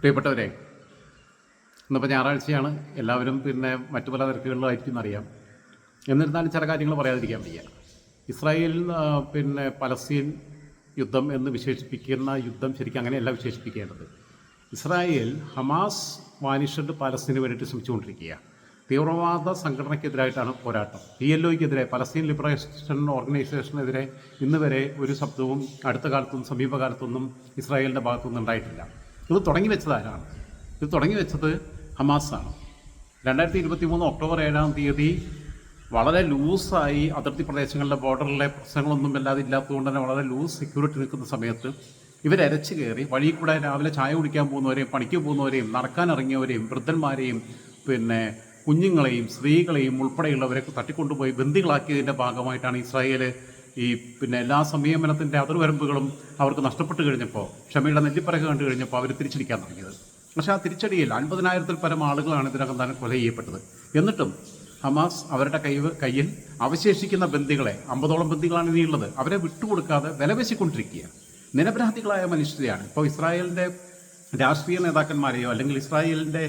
പ്രിയപ്പെട്ടവരെ ഇന്നിപ്പോൾ ഞായറാഴ്ചയാണ്. എല്ലാവരും പിന്നെ മറ്റു പല തിരക്കുകളിലായിരിക്കും എന്നറിയാം. എന്നിരുന്നാലും ചില കാര്യങ്ങൾ പറയാതിരിക്കാൻ വയ്യ. ഇസ്രായേൽ പിന്നെ പലസ്തീൻ യുദ്ധം എന്ന് വിശേഷിപ്പിക്കുന്ന യുദ്ധം ശരിക്കും അങ്ങനെയല്ല വിശേഷിപ്പിക്കേണ്ടത്. ഇസ്രായേൽ ഹമാസ് വാനിഷഡ് പാലസ്തീന് വേണ്ടിയിട്ട് ശ്രമിച്ചുകൊണ്ടിരിക്കുക തീവ്രവാദ സംഘടനയ്ക്കെതിരായിട്ടാണ് പോരാട്ടം. പി എൽ ഒക്കെതിരെ പലസ്തീൻ ലിബറേഷൻ ഓർഗനൈസേഷനെതിരെ ഇന്ന് വരെ ഒരു ശബ്ദവും അടുത്ത കാലത്തൊന്നും സമീപകാലത്തൊന്നും ഇസ്രായേലിന്റെ ഭാഗത്തുനിന്ന് ഉണ്ടായിട്ടില്ല ഇത് തുടങ്ങി വെച്ചത് ആരാണ്? ഇത് തുടങ്ങി വെച്ചത് ഹമാസാണ്. രണ്ടായിരത്തി ഇരുപത്തി മൂന്ന് ഒക്ടോബർ ഏഴാം തീയതി വളരെ ലൂസായി അതിർത്തി പ്രദേശങ്ങളിലെ ബോർഡറിലെ പ്രശ്നങ്ങളൊന്നും വല്ലാതെ ഇല്ലാത്തതുകൊണ്ട് തന്നെ വളരെ ലൂസ് സെക്യൂരിറ്റി നിൽക്കുന്ന സമയത്ത് ഇവരരച്ചു കയറി വഴിയിൽ കൂടെ രാവിലെ ചായ കുടിക്കാൻ പോകുന്നവരെയും പണിക്ക് പോകുന്നവരെയും നടക്കാനിറങ്ങിയവരെയും വൃദ്ധന്മാരെയും പിന്നെ കുഞ്ഞുങ്ങളെയും സ്ത്രീകളെയും ഉൾപ്പെടെയുള്ളവരെ തട്ടിക്കൊണ്ടുപോയി ബന്ദികളാക്കിയതിന്റെ ഭാഗമായിട്ടാണ് ഇസ്രായേൽ ഈ പിന്നെ എല്ലാ സംയമനത്തിന്റെ അതിർവരമ്പുകളും അവർക്ക് നഷ്ടപ്പെട്ട് കഴിഞ്ഞപ്പോൾ ക്ഷമയുടെ നെല്ലിപ്പറക കണ്ടു കഴിഞ്ഞപ്പോൾ അവർ തിരിച്ചടിക്കാൻ തുടങ്ങിയത്. പക്ഷേ ആ തിരിച്ചടിയിൽ അൻപതിനായിരത്തിൽ പരം ആളുകളാണ് ഇതിനകം തന്നെ കൊല ചെയ്യപ്പെട്ടത്. എന്നിട്ടും ഹമാസ് അവരുടെ കൈ കയ്യിൽ അവശേഷിക്കുന്ന ബന്ദികളെ അമ്പതോളം ബന്ദികളാണ് ഇനിയുള്ളത് അവരെ വിട്ടുകൊടുക്കാതെ വിലവെച്ചിക്കൊണ്ടിരിക്കുക നിരപരാധികളായ മനുഷ്യരെയാണ്. ഇപ്പോൾ ഇസ്രായേലിന്റെ രാഷ്ട്രീയ നേതാക്കന്മാരെയോ അല്ലെങ്കിൽ ഇസ്രായേലിന്റെ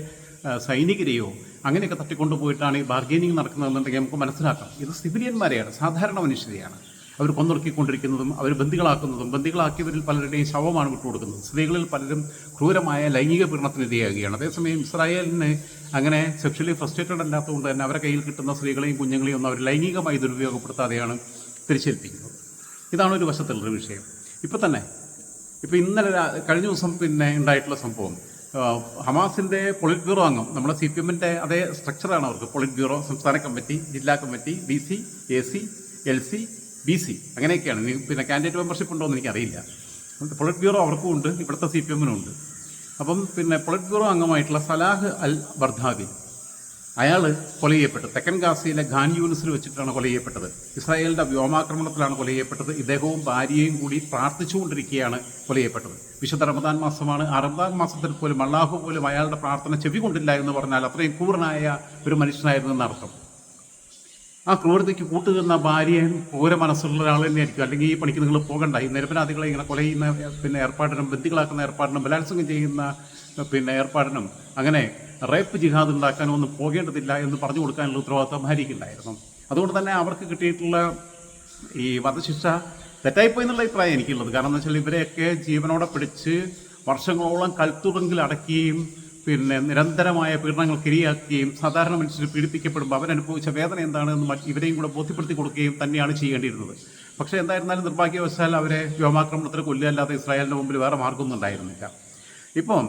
സൈനികരെയോ അങ്ങനെയൊക്കെ തട്ടിക്കൊണ്ടുപോയിട്ടാണ് ഈ ബാർഗെയിനിങ് നടക്കുന്നതെന്നുണ്ടെങ്കിൽ നമുക്ക് മനസ്സിലാക്കാം. ഇത് സിവിലിയന്മാരെയാണ് സാധാരണ മനുഷ്യരെയാണ്. അവർ കൊന്നൊടുക്കിക്കൊണ്ടിരിക്കുന്നതും അവർ ബന്ദികളാക്കുന്നതും ബന്ദികളാക്കിയവരിൽ പലരുടെയും ശവമാണ് വിട്ടുകൊടുക്കുന്നത്. സ്ത്രീകളിൽ പലരും ക്രൂരമായ ലൈംഗിക പീഡനത്തിന് ഇരയാകുകയാണ്. അതേസമയം ഇസ്രായേലിന് അങ്ങനെ സെക്ഷലി ഫ്രസ്ട്രേറ്റഡ് അല്ലാത്തതുകൊണ്ട് തന്നെ അവരെ കയ്യിൽ കിട്ടുന്ന സ്ത്രീകളെയും കുഞ്ഞുങ്ങളെയും ഒന്നും അവർ ലൈംഗികമായി ദുരുപയോഗപ്പെടുത്താതെയാണ് തിരിച്ചേൽപ്പിക്കുന്നത് ഇതാണ് ഒരു വശത്തുള്ളൊരു വിഷയം. ഇപ്പം തന്നെ ഇപ്പോൾ ഇന്നലെ കഴിഞ്ഞ ദിവസം പിന്നെ ഉണ്ടായിട്ടുള്ള സംഭവം. ഹമാസിന്റെ പൊളിറ്റ് ബ്യൂറോ അംഗം നമ്മുടെ സി പി എമ്മിന്റെ അതേ സ്ട്രക്ചറാണ് അവർക്ക്. പൊളിറ്റ് ബ്യൂറോ സംസ്ഥാന കമ്മിറ്റി ജില്ലാ committee D C A C L C B C അങ്ങനെയൊക്കെയാണ്. പിന്നെ കാൻഡിഡേറ്റ് മെമ്പർഷിപ്പ് ഉണ്ടോ എന്ന് എനിക്കറിയില്ല. പൊളിറ്റ് ബ്യൂറോ അവർക്കും ഉണ്ട്. ഇവിടുത്തെ സി പി എമ്മിനും ഉണ്ട്. അപ്പം പിന്നെ പൊളിറ്റ് ബ്യൂറോ അംഗമായിട്ടുള്ള സലാഹ് അൽ ബർദാബി അയാൾ കൊല ചെയ്യപ്പെട്ടു. തെക്കൻ ഗാസയിലെ ഖാൻ യൂണിസിൽ വെച്ചിട്ടാണ് കൊല ചെയ്യപ്പെട്ടത്. ഇസ്രായേലിന്റെ വ്യോമാക്രമണത്തിലാണ് കൊല ചെയ്യപ്പെട്ടത്. ഇദ്ദേഹവും ഭാര്യയും കൂടി പ്രാർത്ഥിച്ചുകൊണ്ടിരിക്കുകയാണ് കൊല ചെയ്യപ്പെട്ടത്. വിശുദ്ധ റമദാൻ മാസമാണ്. ആ റമദാൻ മാസത്തിൽ പോലും അള്ളാഹു പോലും അയാളുടെ പ്രാർത്ഥന ചെവി കൊണ്ടില്ല എന്ന് പറഞ്ഞാൽ അത്രയും ക്രൂരനായ ഒരു മനുഷ്യനായിരുന്നു എന്നർത്ഥം. ആ ക്രൂരതയ്ക്ക് കൂട്ടുകുന്ന ഭാര്യയും ക്രൂര മനസ്സുള്ള ഒരാൾ തന്നെയായിരിക്കും. അല്ലെങ്കിൽ ഈ പണിക്ക് നിങ്ങൾ പോകണ്ട. ഈ നിരപരാധികളെ ഇങ്ങനെ കൊല ചെയ്യുന്ന പിന്നെ ഏർപ്പാടിനും ബന്ധികളാക്കുന്ന ഏർപ്പാടിനും ബലാത്സംഗം ചെയ്യുന്ന പിന്നെ ഏർപ്പാടിനും അങ്ങനെ റേപ്പ് ജിഹാദ് ഉണ്ടാക്കാനോ ഒന്നും പോകേണ്ടതില്ല എന്ന് പറഞ്ഞു കൊടുക്കാനുള്ള ഉത്തരവാദിത്വം ഭാര്യയ്ക്കുണ്ടായിരുന്നു. അതുകൊണ്ട് തന്നെ അവർക്ക് കിട്ടിയിട്ടുള്ള ഈ വധശിക്ഷ തെറ്റായിപ്പോയി എന്നുള്ള അഭിപ്രായം എനിക്കുള്ളത്. കാരണം എന്ന് വെച്ചാൽ ഇവരെയൊക്കെ ജീവനോടെ പിടിച്ച് വർഷങ്ങളോളം കൽത്തുറങ്കിൽ അടക്കുകയും പിന്നെ നിരന്തരമായ പീഡനങ്ങൾക്ക് ഇരയാക്കുകയും സാധാരണ മനുഷ്യർ പീഡിപ്പിക്കപ്പെടുമ്പോൾ അവരനുഭവിച്ച വേദന എന്താണെന്ന് ഇവരെയും കൂടെ ബോധ്യപ്പെടുത്തി കൊടുക്കുകയും തന്നെയാണ് ചെയ്യേണ്ടിയിരുന്നത്. പക്ഷേ എന്തായിരുന്നാലും നിർഭാഗ്യവശാൽ അവരെ വ്യോമാക്രമണത്തിന് കൊല്ലുകയല്ലാതെ ഇസ്രായേലിന്റെ മുമ്പിൽ വേറെ മാർഗമൊന്നും ഉണ്ടായിരുന്നില്ല. ഇപ്പം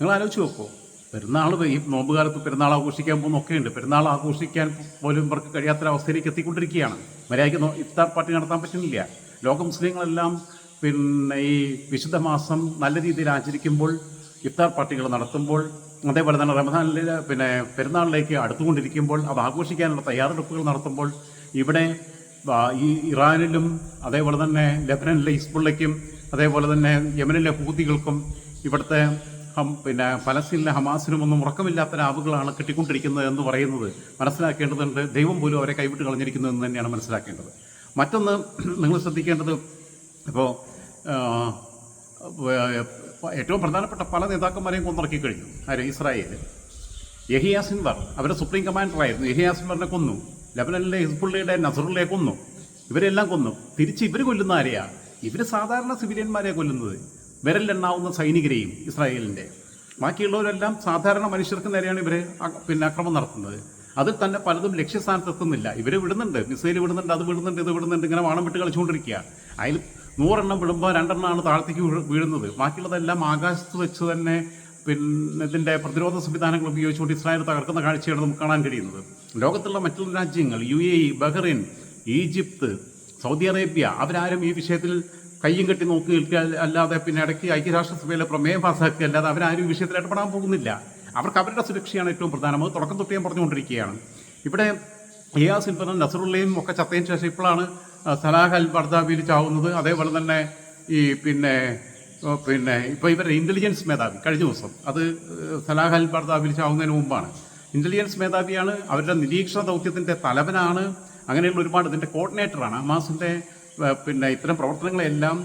നിങ്ങൾ ആലോചിച്ച് നോക്കൂ. പെരുന്നാൾ ഈ നോമ്പ് കാലത്ത് പെരുന്നാൾ ആഘോഷിക്കാൻ പോകുന്നൊക്കെ ഉണ്ട് പെരുന്നാൾ ആഘോഷിക്കാൻ പോലും ഇവർക്ക് കഴിയാത്തൊരവസ്ഥയിലേക്ക് എത്തിക്കൊണ്ടിരിക്കുകയാണ്. മര്യാദയ്ക്ക് ഇഫ്താർ പാർട്ടി നടത്താൻ പറ്റുന്നില്ല. ലോക മുസ്ലിങ്ങളെല്ലാം പിന്നെ ഈ വിശുദ്ധ മാസം നല്ല രീതിയിൽ ആചരിക്കുമ്പോൾ ഇഫ്താർ പാർട്ടികൾ നടത്തുമ്പോൾ അതേപോലെ തന്നെ റമദാനിൽ പിന്നെ പെരുന്നാളിലേക്ക് അടുത്തുകൊണ്ടിരിക്കുമ്പോൾ അത് ആഘോഷിക്കാനുള്ള തയ്യാറെടുപ്പുകൾ നടത്തുമ്പോൾ ഇവിടെ ഈ ഇറാനിലും അതേപോലെ തന്നെ ലെബനനിലെ ഹിസ്ബുള്ളയ്ക്കും അതേപോലെ തന്നെ യമനിലെ ഹൂതികൾക്കും ഇവിടുത്തെ പിന്നെ ഫലസ്തീനിലെ ഹമാസിനും ഒന്നും ഉറക്കമില്ലാത്ത ലാബുകളാണ് കിട്ടിക്കൊണ്ടിരിക്കുന്നത് എന്ന് പറയുന്നത് മനസ്സിലാക്കേണ്ടതുണ്ട്. ദൈവം പോലും അവരെ കൈവിട്ട് കളഞ്ഞിരിക്കുന്നു എന്ന് തന്നെയാണ് മനസ്സിലാക്കേണ്ടത്. മറ്റൊന്ന് നിങ്ങൾ ശ്രദ്ധിക്കേണ്ടത് ഇപ്പോൾ ഏറ്റവും പ്രധാനപ്പെട്ട പല നേതാക്കന്മാരെയും കൊന്നിറക്കി കഴിഞ്ഞു ആര്? Israel Yahya Sinwar. അവരുടെ സുപ്രീം കമാൻഡറായിരുന്നു. യഹിയ സിൻവറിനെ കൊന്നു. ലബനനിലെ ഹിസ്ബുള്ളയുടെ നസറുള്ളയെ കൊന്നു. ഇവരെല്ലാം കൊന്നു. തിരിച്ച് ഇവർ കൊല്ലുന്ന ആരെയാണ് ഇവർ സാധാരണ സിവിലിയന്മാരെ കൊല്ലുന്നത്. വിരലിലെണ്ണാവുന്ന സൈനികരെയും ഇസ്രായേലിന്റെ ബാക്കിയുള്ളവരെല്ലാം സാധാരണ മനുഷ്യർക്ക് നേരെയാണ് ഇവർ പിന്നെ അക്രമം നടത്തുന്നത്. അതിൽ തന്നെ പലതും ലക്ഷ്യസ്ഥാനത്ത് എത്തുന്നില്ല ഇവർ വിടുന്നുണ്ട്. മിസൈൽ വിടുന്നുണ്ട് അത് വിടുന്നുണ്ട് ഇത് വിടുന്നുണ്ട് ഇങ്ങനെ വാണം വിട്ട് കളിച്ചുകൊണ്ടിരിക്കുക അതിൽ നൂറെണ്ണം വിടുമ്പോൾ രണ്ടെണ്ണമാണ് താഴത്തേക്ക് വീഴ് വീഴുന്നത്. ബാക്കിയുള്ളതെല്ലാം ആകാശത്ത് വെച്ച് തന്നെ പിന്നെ ഇതിന്റെ പ്രതിരോധ സംവിധാനങ്ങൾ ഉപയോഗിച്ചുകൊണ്ട് ഇസ്രായേൽ തകർക്കുന്ന കാഴ്ചയാണ് നമുക്ക് കാണാൻ കഴിയുന്നത്. ലോകത്തുള്ള മറ്റുള്ള രാജ്യങ്ങൾ U A E Bahrain Egypt Saudi Arabia അവരാരും ഈ വിഷയത്തിൽ കയ്യും കെട്ടി നോക്കി നിൽക്കുക അല്ലാതെ പിന്നെ ഇടയ്ക്ക് ഐക്യരാഷ്ട്രസഭയിലെ പ്രമേയം പാസ്സാക്കുക അല്ലാതെ അവരാരും ഈ വിഷയത്തിൽ ഇടപെടാൻ പോകുന്നില്ല. അവർക്ക് അവരുടെ സുരക്ഷയാണ് ഏറ്റവും പ്രധാനം. അത് തുടക്കം തൊട്ട് ഞാൻ പറഞ്ഞുകൊണ്ടിരിക്കുകയാണ്. ഇവിടെ ഇയാ സിൽവറും നസറുള്ളയും ഒക്കെ ചത്തതിന് ശേഷം ഇപ്പോഴാണ് സലാഹ് അൽ ബർദാബിയിൽ ചാവുന്നത് അതേപോലെ തന്നെ ഈ പിന്നെ പിന്നെ ഇപ്പോൾ ഇവരുടെ ഇന്റലിജൻസ് മേധാവി കഴിഞ്ഞ ദിവസം അത് സലാഹ് അൽ ബർദാബിൽ ചാവുന്നതിന് മുമ്പാണ്. ഇന്റലിജൻസ് മേധാവിയാണ് അവരുടെ നിരീക്ഷണ ദൗത്യത്തിന്റെ തലവനാണ് അങ്ങനെയുള്ള ഒരുപാട് ഇതിന്റെ കോർഡിനേറ്ററാണ് ഹമാസിന്റെ പിന്നെ ഇത്തരം പ്രവർത്തനങ്ങളെല്ലാം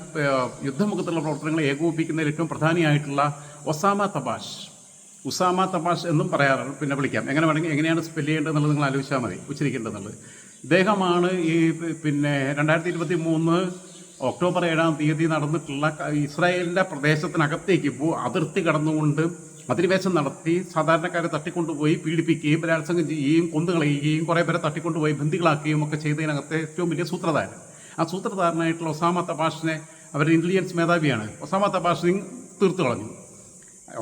യുദ്ധമുഖത്തുള്ള പ്രവർത്തനങ്ങളെ ഏകോപിപ്പിക്കുന്നതിൽ ഏറ്റവും പ്രധാനിയായിട്ടുള്ള ഒസാമ തബാഷ് ഉസാമ തബാഷ് എന്നും പറയാറ് പിന്നെ വിളിക്കാം. എങ്ങനെ വേണമെങ്കിൽ എങ്ങനെയാണ് സ്പെല്ല് ചെയ്യേണ്ടതെന്നുള്ളത് നിങ്ങൾ ആലോചിച്ചാൽ മതി ഉച്ചരിക്കേണ്ടതെന്നുള്ളത് ഇദ്ദേഹമാണ് ഈ പിന്നെ രണ്ടായിരത്തി ഇരുപത്തി മൂന്ന് ഒക്ടോബർ ഏഴാം തീയതി നടന്നിട്ടുള്ള ഇസ്രായേലിന്റെ പ്രദേശത്തിനകത്തേക്ക് ഇപ്പോൾ അതിർത്തി കടന്നുകൊണ്ട് അധിനിവേശം നടത്തി സാധാരണക്കാരെ തട്ടിക്കൊണ്ടുപോയി പീഡിപ്പിക്കുകയും ബലാത്സംഗം ചെയ്യുകയും കൊന്നുകളയുകയും കുറേ പേരെ തട്ടിക്കൊണ്ടുപോയി ബന്ദികളാക്കുകയും ഒക്കെ ചെയ്തതിനകത്തെ ഏറ്റവും വലിയ സൂത്രധാരൻ. ആ സൂത്രധാരനായിട്ടുള്ള ഒസാമ തപാഷിനെ അവർ ഇന്റലിജൻസ് മേധാവിയാണ്. ഒസാമ തപാഷിനെ തീർത്തു കളഞ്ഞു.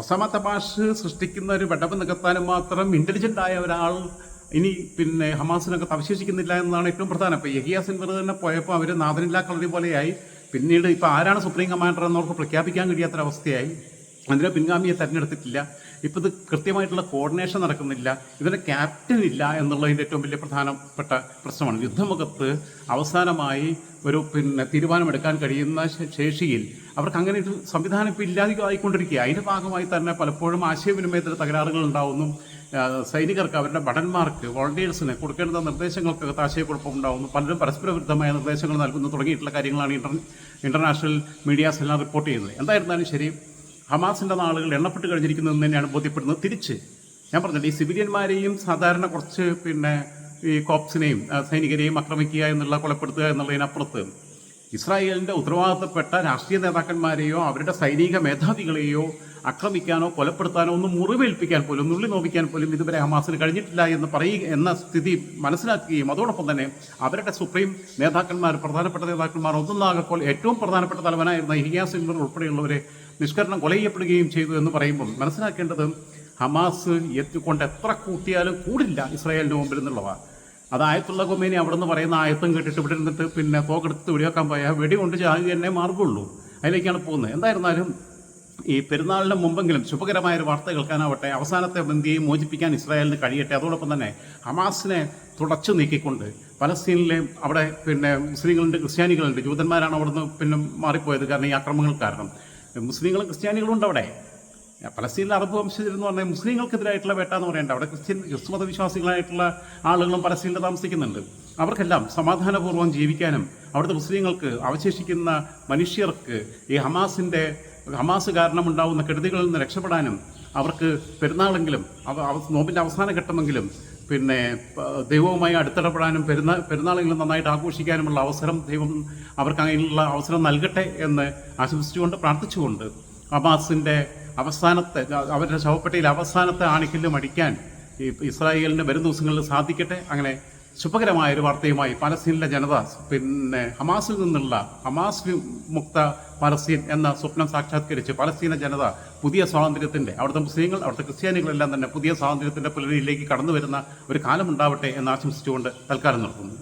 ഒസാമ തപാഷ് സൃഷ്ടിക്കുന്ന ഒരു വെടവ് നികത്താനും മാത്രം ഇന്റലിജന്റ് ആയ ഒരാൾ ഇനി പിന്നെ ഹമാസിനകത്ത് അവശേഷിക്കുന്നില്ല എന്നതാണ് ഏറ്റവും പ്രധാനം. ഇപ്പോൾ യഹിയ സിൻവർ തന്നെ പോയപ്പോൾ അവർ നാഥനില്ലാ കളരി പോലെയായി. പിന്നീട് ഇപ്പോൾ ആരാണ് സുപ്രീം കമാൻഡർ എന്നവർക്ക് പ്രഖ്യാപിക്കാൻ കഴിയാത്തൊരവസ്ഥയായി. അതിനെ പിൻഗാമിയെ തെരഞ്ഞെടുത്തിട്ടില്ല. ഇപ്പം ഇത് കൃത്യമായിട്ടുള്ള കോർഡിനേഷൻ നടക്കുന്നില്ല. ഇതിന് ക്യാപ്റ്റൻ ഇല്ല എന്നുള്ളതിന്റെ ഏറ്റവും വലിയ പ്രധാനപ്പെട്ട പ്രശ്നമാണ്. യുദ്ധമുഖത്ത് അവസാനമായി ഒരു പിന്നെ തീരുമാനമെടുക്കാൻ കഴിയുന്ന ശേഷിയിൽ അവർക്ക് അങ്ങനെ ഒരു സംവിധാനം ഇപ്പോൾ ഇല്ലാതെ ആയിക്കൊണ്ടിരിക്കുക അതിന്റെ ഭാഗമായി തന്നെ പലപ്പോഴും ആശയവിനിമയത്തിൽ തകരാറുകൾ ഉണ്ടാവുന്നു. സൈനികർക്ക് അവരുടെ ഭടന്മാർക്ക് വോളണ്ടിയേഴ്സിന് കൊടുക്കേണ്ട നിർദ്ദേശങ്ങൾക്കകത്ത് ആശയക്കുഴപ്പം ഉണ്ടാവുന്നു പലരും പരസ്പര വിരുദ്ധമായ നിർദ്ദേശങ്ങൾ നൽകുന്നു. തുടങ്ങിയിട്ടുള്ള കാര്യങ്ങളാണ് ഇന്റർ ഇന്റർനാഷണൽ മീഡിയാസ് എല്ലാം റിപ്പോർട്ട് ചെയ്യുന്നത്. എന്തായിരുന്നാലും ശരി ഹമാസിന്റെ നാളുകൾ എണ്ണപ്പെട്ട് കഴിഞ്ഞിരിക്കുന്നതെന്ന് തന്നെയാണ് ബോധ്യപ്പെടുന്നത്. തിരിച്ച് ഞാൻ പറഞ്ഞില്ല ഈ സിവിലിയന്മാരെയും സാധാരണ കുറച്ച് പിന്നെ ഈ കോപ്സിനെയും സൈനികരെയും ആക്രമിക്കുക എന്നുള്ള കൊലപ്പെടുത്തുക എന്നുള്ളതിനപ്പുറത്ത് ഇസ്രായേലിന്റെ ഉത്തരവാദിത്തപ്പെട്ട രാഷ്ട്രീയ നേതാക്കന്മാരെയോ അവരുടെ സൈനിക മേധാവികളെയോ ആക്രമിക്കാനോ കൊലപ്പെടുത്താനോ ഒന്നും മുറിവേൽപ്പിക്കാൻ പോലും നുള്ളി നോവിക്കാൻ പോലും ഇതുവരെ ഹമാസിന് കഴിഞ്ഞിട്ടില്ല എന്ന് പറയുക എന്ന സ്ഥിതി മനസ്സിലാക്കുകയും അതോടൊപ്പം തന്നെ അവരുടെ സുപ്രീം നേതാക്കന്മാർ പ്രധാനപ്പെട്ട നേതാക്കന്മാർ ഒന്നൊന്നാകപ്പോൾ ഏറ്റവും പ്രധാനപ്പെട്ട തലവനായിരുന്ന ഇഹിയാ സിംഗർ ഉൾപ്പെടെയുള്ളവരെ നിഷ്കരണം കൊല ചെയ്യപ്പെടുകയും ചെയ്തു എന്ന് പറയുമ്പോൾ മനസ്സിലാക്കേണ്ടത് ഹമാസ് എത്തിക്കൊണ്ട് എത്ര കൂട്ടിയാലും കൂടില്ല ഇസ്രായേലിന്റെ മുമ്പിൽ എന്നുള്ളതാണ്. അത് ആയത്തുള്ള കൊമേനി അവിടെ നിന്ന് പറയുന്ന ആയത്തും കേട്ടിട്ട് ഇവിടെ ഇരുന്നിട്ട് പിന്നെ തോക്കെടുത്ത് വെടിവെക്കാൻ പോയാൽ വെടി കൊണ്ട് ചാകുക തന്നെ മാർഗമുള്ളൂ. അതിലേക്കാണ് പോകുന്നത്. എന്തായിരുന്നാലും ഈ പെരുന്നാളിന് മുമ്പെങ്കിലും ശുഭകരമായ ഒരു വാർത്ത കേൾക്കാനാവട്ടെ അവസാനത്തെ ബന്ധിയെ മോചിപ്പിക്കാൻ ഇസ്രായേലിന് കഴിയട്ടെ അതോടൊപ്പം തന്നെ ഹമാസിനെ തുടച്ചു നീക്കിക്കൊണ്ട് പലസ്തീനിലെ അവിടെ പിന്നെ മുസ്ലിങ്ങളുണ്ട് ക്രിസ്ത്യാനികളുണ്ട് ജൂതന്മാരാണ് അവിടുന്ന് പിന്നെ മാറിപ്പോയത് കാരണം ഈ ആക്രമണങ്ങൾ കാരണം. മുസ്ലിങ്ങളും ക്രിസ്ത്യാനികളും ഉണ്ട് അവിടെ പലസ്തീനിലെ അറബ് വംശജരെന്ന് പറഞ്ഞാൽ മുസ്ലിങ്ങൾക്കെതിരായിട്ടുള്ള വേട്ട എന്ന് പറയേണ്ട. അവിടെ ക്രിസ്ത്യൻ ക്രിസ്തുമത വിശ്വാസികളായിട്ടുള്ള ആളുകളും പലസ്തീനിൽ താമസിക്കുന്നുണ്ട്. അവർക്കെല്ലാം സമാധാനപൂർവം ജീവിക്കാനും അവിടുത്തെ മുസ്ലിങ്ങൾക്ക് അവശേഷിക്കുന്ന മനുഷ്യർക്ക് ഈ ഹമാസിന്റെ ഹമാസ് കാരണമുണ്ടാവുന്ന കെടുതികളിൽ നിന്ന് രക്ഷപ്പെടാനും അവർക്ക് പെരുന്നാളെങ്കിലും നോമ്പിന്റെ അവസാന ഘട്ടമെങ്കിലും പിന്നെ ദൈവവുമായി അടുത്തിടപെടാനും പെരുന്നാൾ പെരുന്നാളുകൾ നന്നായിട്ട് ആഘോഷിക്കാനുമുള്ള അവസരം ദൈവം അവർക്ക് അങ്ങനെയുള്ള അവസരം നൽകട്ടെ എന്ന് ആശംസിച്ചുകൊണ്ട് പ്രാർത്ഥിച്ചുകൊണ്ട് ഹമാസിന്റെ അവസാനത്തെ അവരുടെ ശവപ്പെട്ടിയിൽ അവസാനത്തെ ആണിക്കല്ലും അടിക്കാൻ ഈ ഇസ്രായേലിന് വരും ദിവസങ്ങളിൽ സാധിക്കട്ടെ? അങ്ങനെ ശുഭകരമായ ഒരു വാർത്തയുമായി പലസ്തീനിലെ ജനത പിന്നെ ഹമാസിൽ നിന്നുള്ള ഹമാസ് മുക്ത പലസ്തീൻ എന്ന സ്വപ്നം സാക്ഷാത്കരിച്ച് പലസ്തീന ജനത പുതിയ സ്വാതന്ത്ര്യത്തിന്റെ അവിടുത്തെ മുസ്ലിങ്ങൾ അവിടുത്തെ ക്രിസ്ത്യാനികളെല്ലാം തന്നെ പുതിയ സ്വാതന്ത്ര്യത്തിന്റെ പുലരിയിലേക്ക് കടന്നു വരുന്ന ഒരു കാലമുണ്ടാവട്ടെ എന്ന് ആശംസിച്ചുകൊണ്ട് തൽക്കാലം നിർത്തുന്നു.